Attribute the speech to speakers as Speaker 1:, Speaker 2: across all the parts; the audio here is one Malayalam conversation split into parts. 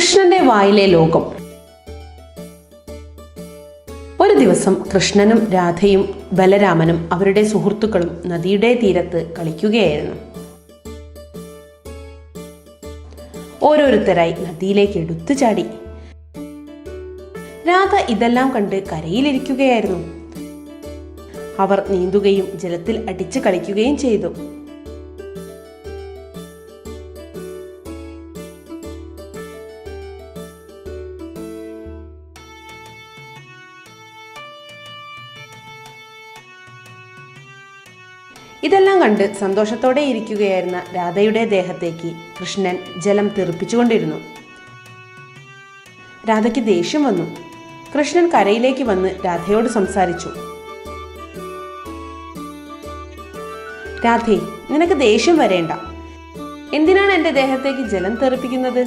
Speaker 1: കൃഷ്ണന്റെ വായിലെ ലോകം. ഒരു ദിവസം കൃഷ്ണനും രാധയും ബലരാമനും അവരുടെ സുഹൃത്തുക്കളും നദിയുടെ തീരത്ത് കളിക്കുകയായിരുന്നു. ഓരോരുത്തരായി നദിയിലേക്ക് എടുത്തു ചാടി രാധ ഇതെല്ലാം കണ്ട് കരയിലിരിക്കുകയായിരുന്നു. അവർ നീന്തുകയും ജലത്തിൽ അടിച്ചു കളിക്കുകയും ചെയ്തു. ഇതെല്ലാം കണ്ട് സന്തോഷത്തോടെ ഇരിക്കുകയായിരുന്ന രാധയുടെ ദേഹത്തേക്ക് കൃഷ്ണൻ ജലം തെറിപ്പിച്ചുകൊണ്ടിരുന്നു. രാധയ്ക്ക് ദേഷ്യം വന്നു. കൃഷ്ണൻ കരയിലേക്ക് വന്ന് രാധയോട് സംസാരിച്ചു. രാധേ നിനക്ക് ദേഷ്യം വരേണ്ട. എന്തിനാണ് എന്റെ ദേഹത്തേക്ക് ജലം തെറിപ്പിക്കുന്നത്?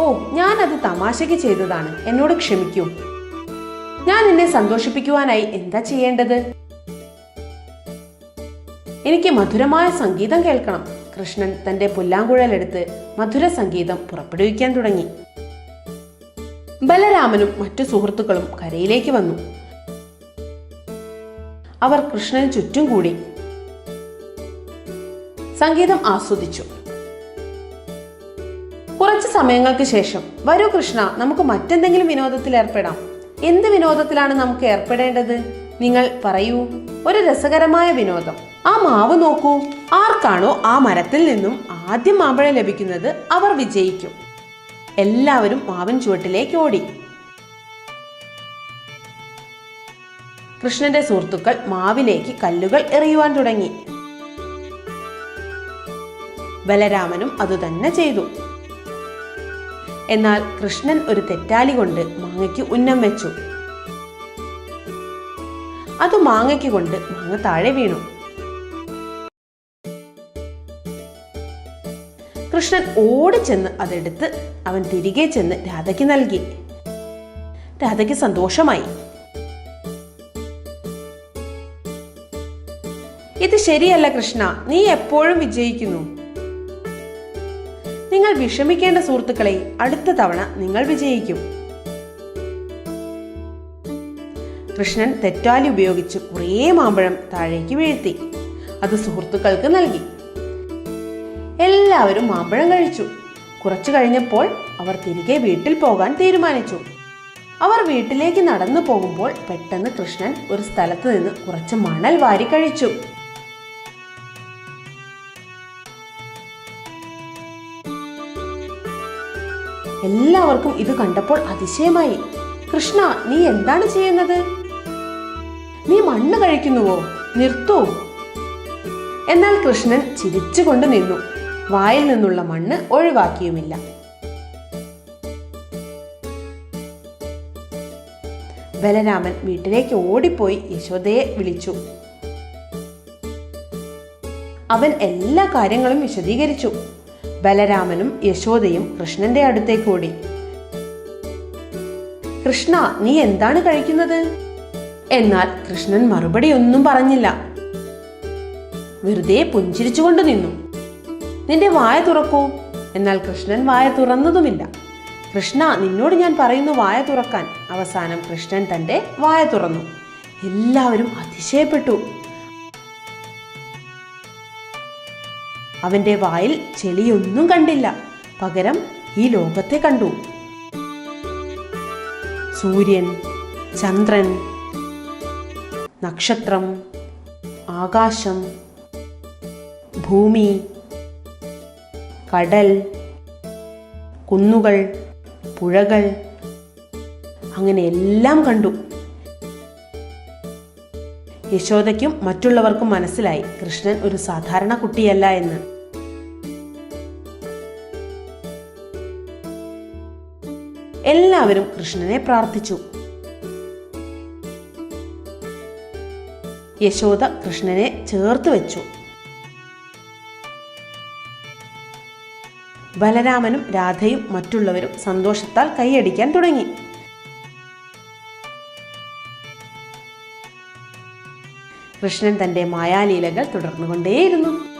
Speaker 1: ഓ ഞാൻ അത് തമാശയ്ക്ക് ചെയ്തതാണ്. എന്നോട് ക്ഷമിക്കൂ. ഞാൻ നിന്നെ സന്തോഷിപ്പിക്കുവാനായി എന്താ ചെയ്യേണ്ടത്? എനിക്ക് മധുരമായ സംഗീതം കേൾക്കണം. കൃഷ്ണൻ തന്റെ പുല്ലാങ്കുഴലെടുത്ത് മധുര സംഗീതം പുറപ്പെടുവിക്കാൻ തുടങ്ങി. ബലരാമനും മറ്റു സുഹൃത്തുക്കളും കരയിലേക്ക് വന്നു. അവർ കൃഷ്ണന് ചുറ്റും കൂടി. സംഗീതം ആസ്വദിച്ചു. കുറച്ച് സമയങ്ങൾക്ക് ശേഷം വരൂ കൃഷ്ണ നമുക്ക് മറ്റെന്തെങ്കിലും വിനോദത്തിൽ ഏർപ്പെടാം. എന്ത് വിനോദത്തിലാണ് നമുക്ക് ഏർപ്പെടേണ്ടത്? നിങ്ങൾ പറയൂ. ഒരു രസകരമായ വിനോദം. ആ മാവ് നോക്കൂ. ആർക്കാണോ ആ മരത്തിൽ നിന്നും ആദ്യം മാമ്പഴം ലഭിക്കുന്നത് അവർ വിജയിക്കും. എല്ലാവരും മാവിൻ ചുവട്ടിലേക്ക് ഓടി. കൃഷ്ണന്റെ സുഹൃത്തുക്കൾ മാവിലേക്ക് കല്ലുകൾ എറിയുവാൻ തുടങ്ങി. ബലരാമനും അതുതന്നെ ചെയ്തു. എന്നാൽ കൃഷ്ണൻ ഒരു തെറ്റാലി കൊണ്ട് മാങ്ങയ്ക്ക് ഉന്നം വെച്ചു. അത് മാങ്ങയ്ക്ക് കൊണ്ട് മാങ്ങ താഴെ വീണു. കൃഷ്ണൻ ഓടിച്ചെന്ന് അതെടുത്ത് അവൻ തിരികെ ചെന്ന് രാധയ്ക്ക് നൽകി. രാധയ്ക്ക് സന്തോഷമായി. ഇത് ശരിയല്ല കൃഷ്ണ നീ എപ്പോഴും വിജയിക്കുന്നു. നിങ്ങൾ വിഷമിക്കേണ്ട സുഹൃത്തുക്കളെ അടുത്ത തവണ നിങ്ങൾ വിജയിക്കും. കൃഷ്ണൻ തെറ്റാലി ഉപയോഗിച്ച് കുറേ മാമ്പഴം താഴേക്ക് വീഴ്ത്തി. അത് സുഹൃത്തുക്കൾക്ക് നൽകി. എല്ലാവരും മാമ്പഴം കഴിച്ചു. കുറച്ചു കഴിഞ്ഞപ്പോൾ അവർ തിരികെ വീട്ടിൽ പോകാൻ തീരുമാനിച്ചു. അവർ വീട്ടിലേക്ക് നടന്നു പോകുമ്പോൾ പെട്ടെന്ന് കൃഷ്ണൻ ഒരു സ്ഥലത്ത് നിന്ന് കുറച്ച് മണൽ വാരി കഴിച്ചു. എല്ലാവർക്കും ഇത് കണ്ടപ്പോൾ അതിശയമായി. കൃഷ്ണ നീ എന്താണ് ചെയ്യുന്നത്? നീ മണ്ണ് കഴിക്കുന്നുവോ? നിർത്തൂ. എന്നാൽ കൃഷ്ണൻ ചിരിച്ചുകൊണ്ട് നിന്നു. വായിൽ നിന്നുള്ള മണ്ണ് ഒഴിവാക്കിയുമില്ല. ബലരാമൻ വീട്ടിലേക്ക് ഓടിപ്പോയി യശോദയെ വിളിച്ചു. അവൻ എല്ലാ കാര്യങ്ങളും വിശദീകരിച്ചു. ബലരാമനും യശോദയും കൃഷ്ണന്റെ അടുത്തേക്ക് ഓടി. കൃഷ്ണ നീ എന്താണ് കഴിക്കുന്നത്? എന്നാൽ കൃഷ്ണൻ മറുപടി ഒന്നും പറഞ്ഞില്ല. വെറുതെ പുഞ്ചിരിച്ചുകൊണ്ട് നിന്നു. നിന്റെ വായ തുറക്കൂ. എന്നാൽ കൃഷ്ണൻ വായ തുറന്നതുമില്ല. കൃഷ്ണ നിന്നോട് ഞാൻ പറയുന്നു വായ തുറക്കാൻ. അവസാനം കൃഷ്ണൻ തന്റെ വായ തുറന്നു. എല്ലാവരും അതിശയപ്പെട്ടു. അവന്റെ വായിൽ ചെളിയൊന്നും കണ്ടില്ല. പകരം ഈ ലോകത്തെ കണ്ടു. സൂര്യൻ ചന്ദ്രൻ നക്ഷത്രം ആകാശം ഭൂമി കടൽ കുന്നുകൾ പുഴകൾ അങ്ങനെ എല്ലാം കണ്ടു. യശോദയ്ക്കും മറ്റുള്ളവർക്കും മനസ്സിലായി കൃഷ്ണൻ ഒരു സാധാരണ കുട്ടിയല്ല എന്ന്. എല്ലാവരും കൃഷ്ണനെ പ്രാർത്ഥിച്ചു. യശോദ കൃഷ്ണനെ ചേർത്ത് വെച്ചു. ബലരാമനും രാധയും മറ്റുള്ളവരും സന്തോഷത്താൽ കൈയടിക്കാൻ തുടങ്ങി. കൃഷ്ണൻ തന്റെ മായാലീലകൾ തുടർന്നുകൊണ്ടേയിരുന്നു.